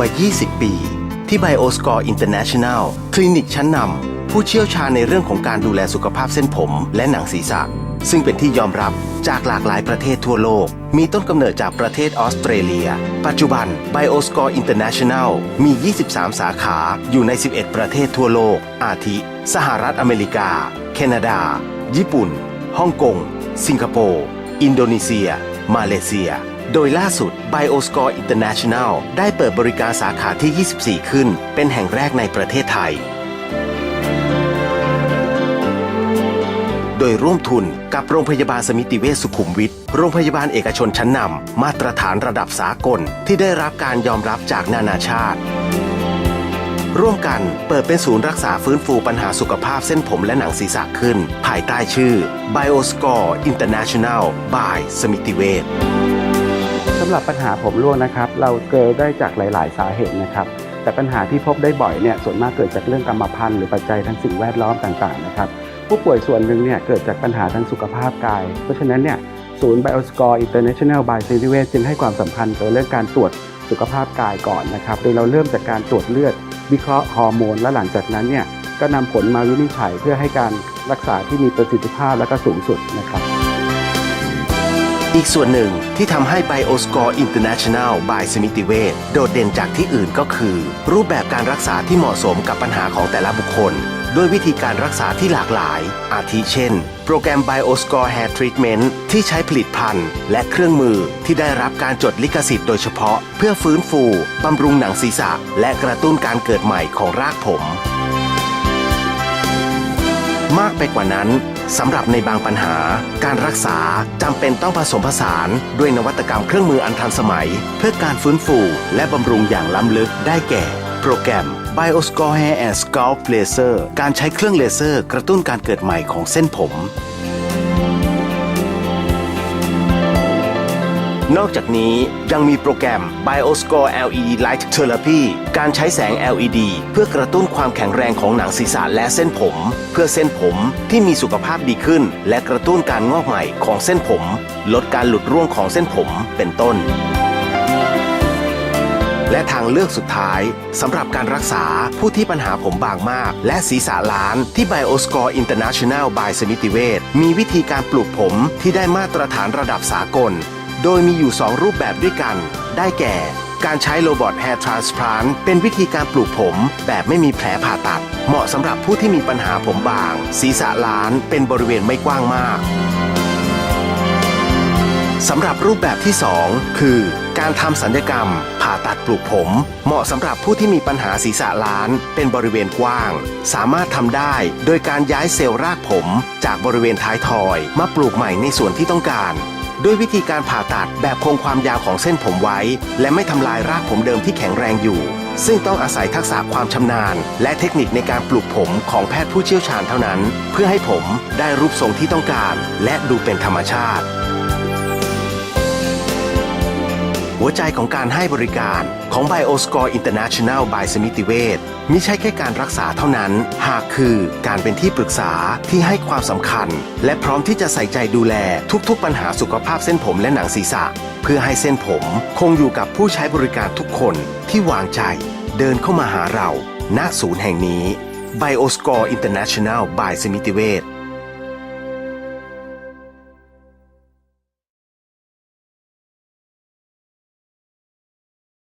ว่า 20 ปี ที่ BioScore International คลินิกชั้นนำผู้เชี่ยวชาญในเรื่องของการดูแลสุขภาพเส้นผม และหนังศีรษะ ซึ่งเป็นที่ยอมรับจากหลากหลายประเทศทั่วโลก มีต้นกำเนิดจากประเทศออสเตรเลีย ปัจจุบัน BioScore International มี 23 สาขาอยู่ใน 11 ประเทศทั่วโลก อาทิ สหรัฐอเมริกา แคนาดา ญี่ปุ่น ฮ่องกง สิงคโปร์ อินโดนีเซีย มาเลเซีย โดยล่าสุด BioScore International ได้เปิดบริการสาขาที่ 24 ขึ้น เป็นแห่งแรกในประเทศไทย โดยร่วมทุนกับโรงพยาบาลสมิติเวชสุขุมวิท โรงพยาบาลเอกชนชั้นนำ มาตรฐานระดับสากล ที่ได้รับการยอมรับจากนานาชาติ ร่วมกันเปิดเป็นศูนย์รักษาฟื้นฟูปัญหาสุขภาพเส้นผมและหนังศีรษะขึ้น ภายใต้ชื่อ BioScore International by สมิติเวชส หรับปัญหาผมร่วงนะครับ เราเกิดได้จากหลาย ๆ สาเหตุนะครับ แต่ปัญหาที่พบได้บ่อยเนี่ยส่วนมากเกิดจากเรื่องกรรมพันธุ์หรือปัจจัยทางสิ่งแวดล้อมต่าง ๆ นะครับ ผู้ป่วยส่วนหนึ่งเนี่ยเกิดจากปัญหาทางสุขภาพกาย เพราะฉะนั้นเนี่ยศูนย์ Bioscore International by s i n i v a จึงให้ความสำคัญกับเรื่องการตรวจสุขภาพกายก่อนนะครับ โดยเราเริ่มจากการตรวจเลือด วิเคราะห์ฮอร์โมน และหลังจากนั้นเนี่ยก็นำผลมาวินิจฉัยเพื่อให้การรักษาที่มีประสิทธิภาพและก็สูงสุดนะครับ อีกส่วนหนึ่งที่ทำให้ BioScore International by สมิติเวชโดดเด่นจากที่อื่นก็คือ รูปแบบการรักษาที่เหมาะสมกับปัญหาของแต่ละบุคคล ด้วยวิธีการรักษาที่หลากหลาย อาทิเช่น โปรแกรม BioScore Hair Treatment ที่ใช้ผลิตภัณฑ์ และเครื่องมือที่ได้รับการจดลิขสิทธิ์โดยเฉพาะ เพื่อฟื้นฟูบำรุงหนังศีรษะ และกระตุ้นการเกิดใหม่ของรากผม มากไปกว่านั้นสำหรับในบางปัญหา การรักษาจำเป็นต้องผสมผสาน ด้วยนวัตกรรมเครื่องมืออันทันสมัย เพื่อการฟื้นฟูและบำรุงอย่างล้ำลึกได้แก่ โปรแกรม BioScore Hair and Scalp Laser การใช้เครื่องเลเซอร์ กระตุ้นการเกิดใหม่ของเส้นผม นอกจากนี้ยังมีโปรแกรม BioScore LED Light Therapy การใช้แสง LED เพื่อกระตุ้นความแข็งแรงของหนังศีรษะและเส้นผม เพื่อเส้นผมที่มีสุขภาพดีขึ้น และกระตุ้นการงอกใหม่ของเส้นผม ลดการหลุดร่วงของเส้นผมเป็นต้น และทางเลือกสุดท้ายสำหรับการรักษาผู้ที่ปัญหาผมบางมาก และศีรษะล้านที่ BioScore International by สมิติเวชมีวิธีการปลูกผมที่ได้มาตรฐานระดับสากล โดยมีอยู่ 2 รูปแบบด้วยกัน ได้แก่ การใช้โรบอทแฮร์ทรานสพลานเป็นวิธีการปลูกผม แบบไม่มีแผลผ่าตัด เหมาะสำหรับผู้ที่มีปัญหาผมบาง ศีรษะล้านเป็นบริเวณไม่กว้างมากสำหรับรูปแบบที่ 2 คือ การทำสัญญกรรม ผ่าตัดปลูกผม เหมาะสำหรับผู้ที่มีปัญหาศีรษะล้าน เป็นบริเวณกว้าง สามารถทำได้ โดยการย้ายเซลล์รากผม จากบริเวณท้ายทอย มาปลูกใหม่ในส่วนที่ต้องการ ด้วยวิธีการผ่าตัดแบบคงความยาวของเส้นผมไว้ และไม่ทำลายรากผมเดิมที่แข็งแรงอยู่ ซึ่งต้องอาศัยทักษะความชำนาญ และเทคนิคในการปลูกผมของแพทย์ผู้เชี่ยวชาญเท่านั้น เพื่อให้ผมได้รูปทรงที่ต้องการ และดูเป็นธรรมชาติ หัวใจของการให้บริการของ BioScore International by สมิติเวชมิใช่แค่การรักษาเท่านั้น หากคือการเป็นที่ปรึกษาที่ให้ความสำคัญ และพร้อมที่จะใส่ใจดูแลทุกๆ ปัญหาสุขภาพเส้นผมและหนังศีรษะ เพื่อให้เส้นผมคงอยู่กับผู้ใช้บริการทุกคนที่วางใจ เดินเข้ามาหาเรา ณศูนย์แห่งนี้ BioScore International by สมิติเวช